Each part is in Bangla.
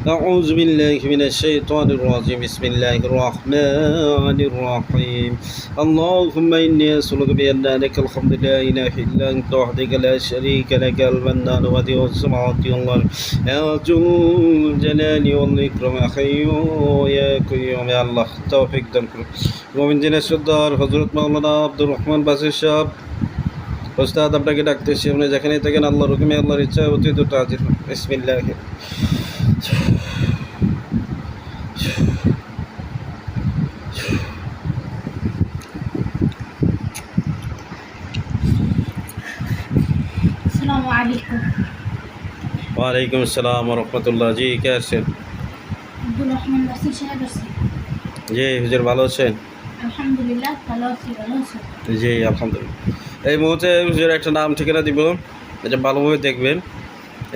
أعوذ بالله من الشيطان الرجيم بسم الله الرحمن الرحيم اللهم إني أسألك بأن لك الحمد لا إله إلا أنت وحدك لا شريك لك المنان بديع السماوات والأرض يا ذو الجلال والإكرام يا حي يا قيوم يا الله توفيق দান করুন মোমিন দিনের সর্দার হজরত মাওলানা আব্দুর রহমান বাসির সাহেব ওস্তাদ আপনাকে ডাকতেছি আপনি যেখানে থাকেন আল্লাহর হুকুমে আল্লাহর ইচ্ছা অতি দুটো হাজির হন বিসমিল্লাহ ওয়ালাইকুম আসসালাম রহমতুল্লাহ জি কে আছেন? জি হুজুর ভালো আছেন? জি আলহামদুলিল্লাহ। এই মুহূর্তে হুজুর একটা নাম ঠিকানা দিব। এটা ভালোভাবে দেখবেন।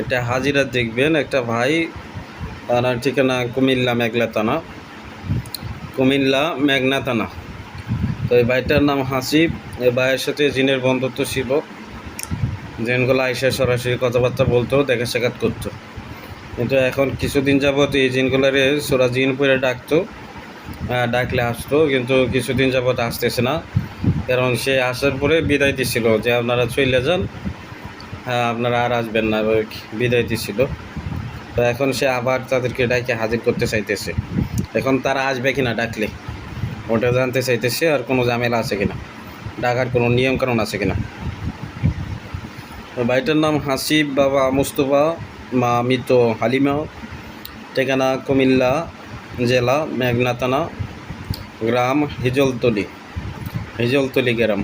একটা হাজিরা দেখবেন। একটা ভাই তানার ঠিকানা কুমিল্লা মেঘলা তানা কুমিল্লা মেঘনা তানা তো এই ভাইটার নাম হাসিব। এই ভাইয়ের সাথে জিনের বন্ধুত্ব ছিল। জিনগুলো আইসা সরাসরি কথাবার্তা বলতো, দেখা সাক্ষাৎ করতো। কিন্তু এখন কিছুদিন যাবত এই জিনগুলারে সোরা জিন পরে ডাকতো ডাকলে আসতো, কিন্তু কিছুদিন যাবত আসতেছে না। কারণ সে আসার পরে বিদায় দিছিল যে আপনারা চলে যান হ্যাঁ আপনারা আর আসবেন না বিদায় দিছিল। তো এখন সে আবার তাদেরকে ডাকে হাজির করতে চাইতেছে। এখন তারা আসবে কি না ডাকলে, ওটা জানতে চাইতেছে আর কোনো ঝামেলা আছে কিনা, ডাকার কোনো নিয়ম কারণ আছে কিনা। ভাইটার নাম হাসিব বাবা মুস্তফা, মা মৃত হালিমা, ঠিকানা কুমিল্লা জেলা মেঘনাতানা গ্রাম হিজলতলি হিজলতলি গ্রাম।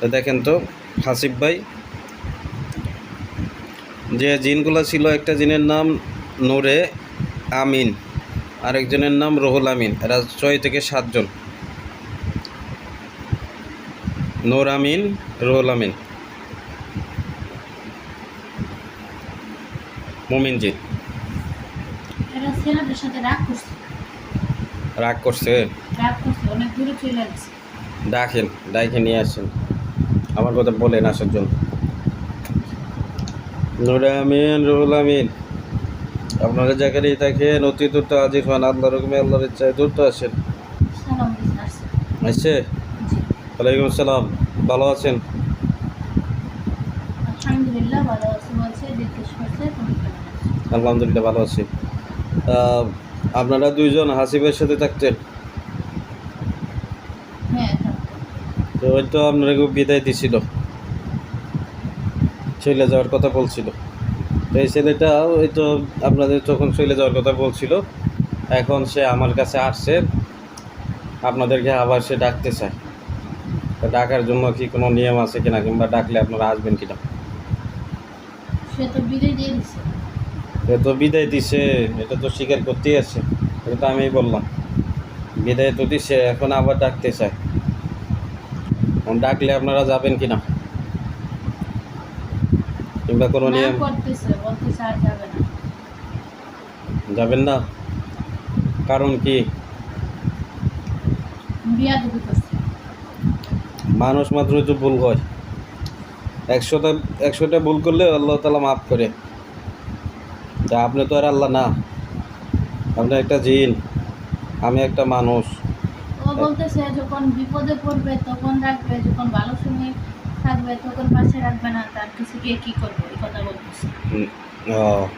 তো দেখেন তো, হাসিব ভাই, যে জিনগুলো ছিল, একটা জিনের নাম নূরে আমিন, আরেকজনের নাম রহুল আমিন। এরা ছয় থেকে সাতজন। নূর আমিন, রহুল আমিন। মোমিন জিন এরা ছেলেদের সাথে রাগ করছে। ডাকেন ডাকে নিয়ে আসেন। আমার কথা বলেন আসার জন্য। রুহুল আমিন। আপনারা জায়গায় থাকেন অতি দ্রুত হাজির হন। আল্লাহ রকমে আল্লাহর ইচ্ছায় দ্রুত আসেন। আসছে? ওয়ালাইকুম আসসালাম। ভালো আছেন? আলহামদুলিল্লাহ ভালো আছি। বলছে জিজ্ঞেস করছে তুমি আলহামদুলিল্লাহ ভালো আছি। আপনারা দুইজন হাসিবের সাথে থাকতেন? হ্যাঁ তো ওই তো আপনাকে বিদায় দিছিল। চলে যাওয়ার কথা বলছিল। তো এই ছেলেটা ওই তো আপনাদের তখন চলে যাওয়ার কথা বলছিল এখন সে আমার কাছে আসছে আপনাদেরকে আবার সে ডাকতে চায়। তো ডাকার জন্য কি কোনো নিয়ম আছে কিনা কিংবা ডাকলে আপনারা আসবেন কিনা? সে তো বিদায় দিয়ে দিছে। এ তো বিদায় দিছে এটা তো স্বীকার করতেই আছে। এটা তো আমি বললাম। বিদায় তো দিছে এখন আবার ডাকতে চায়। ডাকলে আপনারা যাবেন কিনা? কিংবা কোনো নিয়ম? না। যাবেন না? কারণ কি? মানুষ মাত্র তো ভুল হয়। একশোটা একশোটা ভুল করলে আল্লাহ তালা মাফ করে। তা আপনি তো আর আল্লাহ না। আপনি একটা জিন আমি একটা মানুষ। ও বলতেছে যখন বিপদে পড়বে তখন রাখবে যখন ভালো সময় থাকবে তখন পাশে রাখবে না তার কিছু গিয়ে কি করব? এই কথা বলতেছে। ও।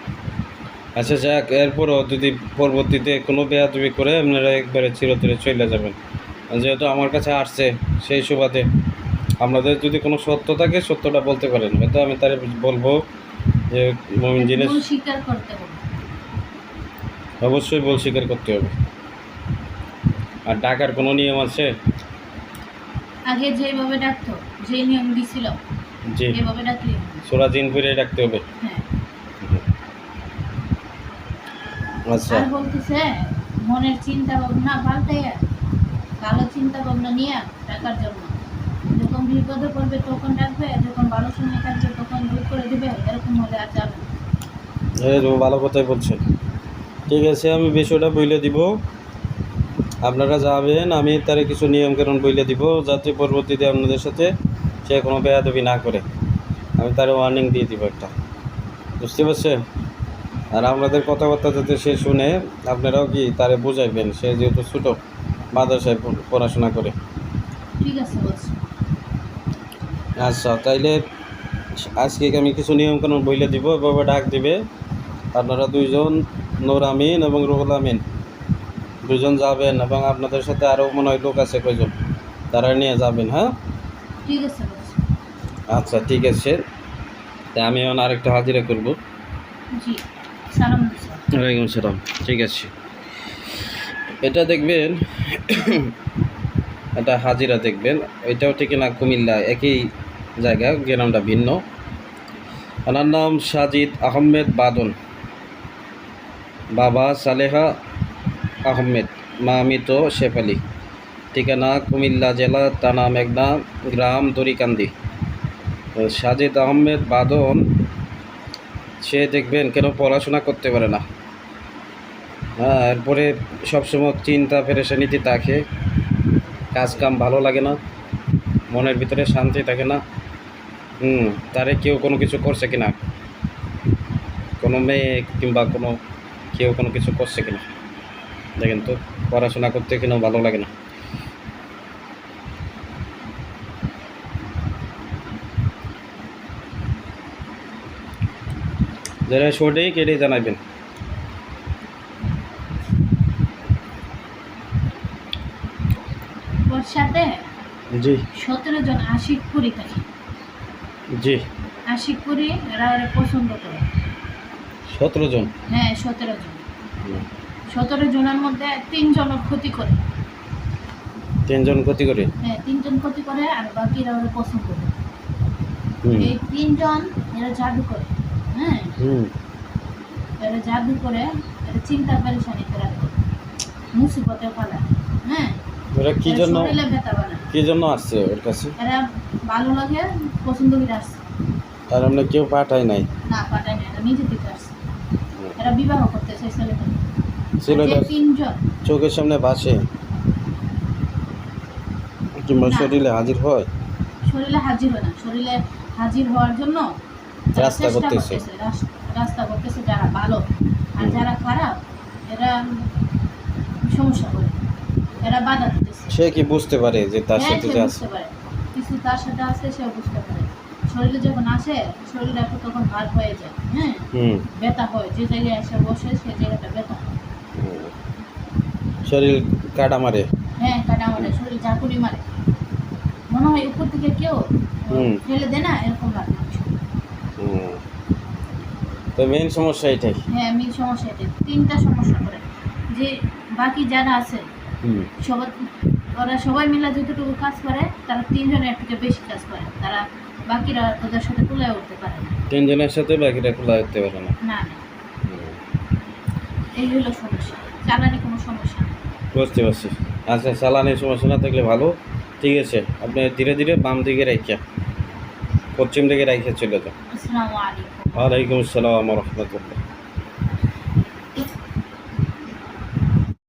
আচ্ছা যাক এরপরও যদি পরবর্তীতে কোনো বেয়াদবি করে আপনারা একবারে চিরতরে চলে যাবেন। যেহেতু আমার কাছে আসছে সেই সুবাদে। আপনাদের যদি কোনো সত্য থাকে সত্যটা বলতে পারেন। হয়তো আমি তার বলব যে মমিন জিনিস স্বীকার করতে হবে। অবশ্যই বল স্বীকার করতে হবে। আর ডাকার কোনো নিয়ম আছে? আগে যেভাবে ডাকতো যে নিয়ম দিছিল জি। এভাবে ডাকলে সোরা জিন ফিরে ডাকতে হবে। হ্যাঁ। আচ্ছা। আর বলতেছে মনের চিন্তা ভাবনা পাল্টাইয়া ভালো চিন্তা ভাবনা নিয়ে টাকার জন্য। যখন বিপদে পড়বে তখন ডাকবে যখন ভালো সময় থাকবে তখন দূর করে দিবে এরকম হলে আর যাবে ভালো কথাই বলছেন। ঠিক আছে আমি বিষয়টা বইলে দিব। আপনারা যাবেন আমি তার কিছু নিয়ম নিয়মকানুন বইলে দিব যাতে পরবর্তীতে আপনাদের সাথে সে কোনো বেয়াদবি না করে। আমি তার ওয়ার্নিং দিয়ে দিব একটা। বুঝতে পারছেন? আর আপনাদের কথাবার্তা যাতে সে শুনে আপনারাও কি তারে বুঝাইবেন? সে যেহেতু ছোটো মাদ্রাসায় পড়াশোনা করে। ঠিক আছে আচ্ছা তাইলে আজকে আমি কিছু নিয়মকানুন বইলে দিব? এভাবে ডাক দিবে। আপনারা দুইজন নূর আমিন এবং রুহুল আমিন। দুজন যাবেন এবং আপনাদের সাথে আরও মনে হয় লোক আছে কয়জন? তারা নিয়ে যাবেন হ্যাঁ? আচ্ছা ঠিক আছে। তা আমি এখন আরেকটা হাজিরা করব। জি ওয়ালাইকুম সালাম। ঠিক আছে। এটা দেখবেন এটা হাজিরা দেখবেন। এটাও ঠিক না, কুমিল্লা একই জায়গা, গ্রামটা ভিন্ন। ওনার নাম সাজিদ আহমেদ বাদন। বাবা সালেহা আহমেদ, মা মৃত শেফালি ঠিকানা কুমিল্লা জেলা থানা মেঘনা, গ্রাম দরিকান্দি সাজিদ আহমেদ বাদন, সে দেখবেন কেন পড়াশোনা করতে পারে না। হ্যাঁ এরপরে সবসময় চিন্তা পেরেশানিতে থাকে কাজ কাম ভালো লাগে না, মনের ভিতরে শান্তি থাকে না। হুম, তারে কেউ কোনো কিছু করছে কিনা? কোনো মেয়ে কিংবা কোনো কেউ কোনো কিছু করছে কিনা? দেখেন তো, পড়াশোনা করতে কিনা ভালো লাগে না। যারা সঠিক এটাই জানাবেন ওর সাথে জি। সতেরো জন আশিক পুরি থাকে। জি। আশিক পুরি এরা ওরা পছন্দ করে। সতেরো জন? হ্যাঁ সতেরো জন। সতেরো জনের মধ্যে তিনজনের ক্ষতি করে। তিনজন ক্ষতি করে? হ্যাঁ তিনজন ক্ষতি করে আর বাকিরা ওরা পছন্দ করে। এই তিনজন এরা জাদু করে হ্যাঁ। এরা জাদু করে এরা চিন্তা পেরেশানিতে রাখে মুসিবতে ফেলায় হ্যাঁ। ওরা কি জন্য শরীরে ব্যথা বানায়। কি জন্য আসছে ওর কাছে? এরা ভালো লাগে পছন্দ করে আসছে। তার আমরা কেউ পাঠায় নাই? না পাঠায় না এরা নিজে থেকে আসছে। এরা বিবাহ করতে চাই ছেলেটা ছেলেটা তিনজন। চোখের সামনে বাসে কিংবা শরীরে হাজির হয়? শরীরে হাজির হয় না। শরীরে হাজির হওয়ার জন্য রাস্তা করতেছে। রাস্তা করতেছে যারা ভালো। আর যারা খারাপ এরা সমস্যা করে। এরা বাধা দিতেছে সে কি বুঝতে পারে যে তার হ্যাঁ, সাথে সে যে আছে? কিছু তার সাথে আছে সে বুঝতে পারে। শরীরে যখন আসে শরীর একটু তখন ভার হয়ে যায় হ্যাঁ? হুম। ব্যথা হয়। যে জায়গায় এসে বসে সেই জায়গাটা ব্যথা হয়। শরীর কাটা মারে? হ্যাঁ কাটা মারে শরীর ঝাঁকুনি মারে। মনে হয় উপর থেকে কেউ। ফেলে দেয় না এরকম লাগে। তো মেইন সমস্যা এটাই? হ্যাঁ আমি সমস্যা এটা তিনটা সমস্যা করে। যে বাকি যারা আছে হুম। সবার ওরা সবাই মিলে যতটুকু কাজ করে তারা তিনজনের একটু বেশি কাজ করে। তারা বাকিরা ওদের সাথে তুলে উঠতে পারে না। তিনজনের সাথে বাকিটা খোলা করতে পারে না? না না। এই হলো সমস্যা। চালানি কোনো সমস্যা না। বুঝতে পারছি। আচ্ছা চালানের সমস্যা না থাকলে ভালো। ঠিক আছে আপনি ধীরে ধীরে বাম দিকে রাখিয়া পশ্চিম দিকে রাখিয়া চলে যান। আসসালামু আলাইকুম। ওয়ালাইকুম আসসালাম রহমতুল্লাহ।